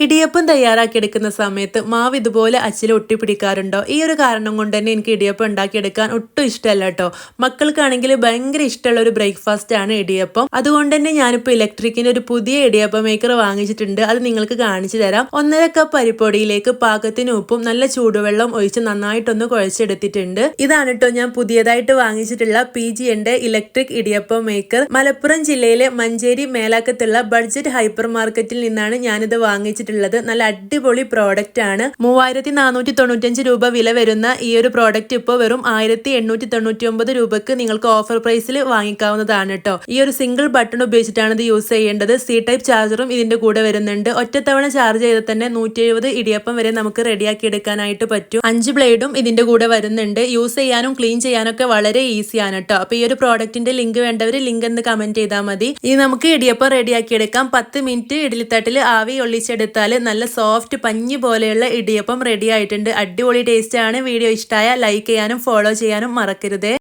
ഇടിയപ്പം തയ്യാറാക്കിയെടുക്കുന്ന സമയത്ത് മാവ് ഇതുപോലെ അച്ചിൽ ഒട്ടിപ്പിടിക്കാറുണ്ടോ? ഈ ഒരു കാരണം കൊണ്ട് തന്നെ എനിക്ക് ഇടിയപ്പം ഉണ്ടാക്കിയെടുക്കാൻ ഒട്ടും ഇഷ്ടമല്ല കേട്ടോ. മക്കൾക്കാണെങ്കിൽ ഭയങ്കര ഇഷ്ടമുള്ള ഒരു ബ്രേക്ക്ഫാസ്റ്റ് ആണ് ഇടിയപ്പം. അതുകൊണ്ട് തന്നെ ഞാനിപ്പോൾ ഇലക്ട്രിക്കിന്റെ ഒരു പുതിയ ഇടിയപ്പം മേക്കർ വാങ്ങിച്ചിട്ടുണ്ട്. അത് നിങ്ങൾക്ക് കാണിച്ചു തരാം. ഒന്നര കപ്പ് അരിപ്പൊടിയിലേക്ക് പാകത്തിന് ഉപ്പും നല്ല ചൂടുവെള്ളം ഒഴിച്ച് നന്നായിട്ടൊന്ന് കുഴച്ചെടുത്തിട്ടുണ്ട്. ഇതാണ് കേട്ടോ ഞാൻ പുതിയതായിട്ട് വാങ്ങിച്ചിട്ടുള്ള പി ജി എന്റെ ഇലക്ട്രിക് ഇടിയപ്പം മേക്കർ. മലപ്പുറം ജില്ലയിലെ മഞ്ചേരി മേലാക്കത്തുള്ള ബഡ്ജറ്റ് ഹൈപ്പർ മാർക്കറ്റിൽ നിന്നാണ് ഞാനിത് വാങ്ങിച്ചിട്ടുള്ളത്. നല്ല അടിപൊളി പ്രോഡക്റ്റ് ആണ്. മൂവായിരത്തി നാനൂറ്റി തൊണ്ണൂറ്റഞ്ച് രൂപ വില വരുന്ന ഈ ഒരു പ്രോഡക്റ്റ് ഇപ്പോൾ വെറും ആയിരത്തി എണ്ണൂറ്റി തൊണ്ണൂറ്റി ഒമ്പത് രൂപക്ക് നിങ്ങൾക്ക് ഓഫർ പ്രൈസിൽ വാങ്ങിക്കാവുന്നതാണ് കേട്ടോ ഈ ഒരു സിംഗിൾ ബട്ടൺ ഉപയോഗിച്ചിട്ടാണ് ഇത് യൂസ് ചെയ്യേണ്ടത്. സി ടൈപ്പ് ചാർജറും ഇതിന്റെ കൂടെ വരുന്നുണ്ട്. ഒറ്റത്തവണ ചാർജ് ചെയ്ത് തന്നെ നൂറ്റി എഴുപത് ഇടിയപ്പം വരെ നമുക്ക് റെഡിയാക്കി എടുക്കാനായിട്ട് പറ്റും. അഞ്ച് ബ്ലേഡും ഇതിന്റെ കൂടെ വരുന്നുണ്ട്. യൂസ് ചെയ്യാനും ക്ലീൻ ചെയ്യാനൊക്കെ വളരെ ഈസിയാണ് കേട്ടോ അപ്പൊ ഈ ഒരു പ്രോഡക്റ്റിന്റെ ലിങ്ക് വേണ്ടവർ ലിങ്ക് എന്ന് കമന്റ് ചെയ്താൽ മതി. ഇനി നമുക്ക് ഇടിയപ്പം റെഡിയാക്കി എടുക്കാം. പത്ത് മിനിറ്റ് ഇഡ്ലിത്തട്ടിൽ ആവി ഒള്ളിച്ചെടുത്താൽ നല്ല സോഫ്റ്റ് പഞ്ഞി പോലെയുള്ള ഇടിയപ്പം റെഡി ആയിട്ടുണ്ട്. അടിപൊളി ആണ്. വീഡിയോ ഇഷ്ടമായ ലൈക്ക് ചെയ്യാനും ഫോളോ ചെയ്യാനും മറക്കരുതേ.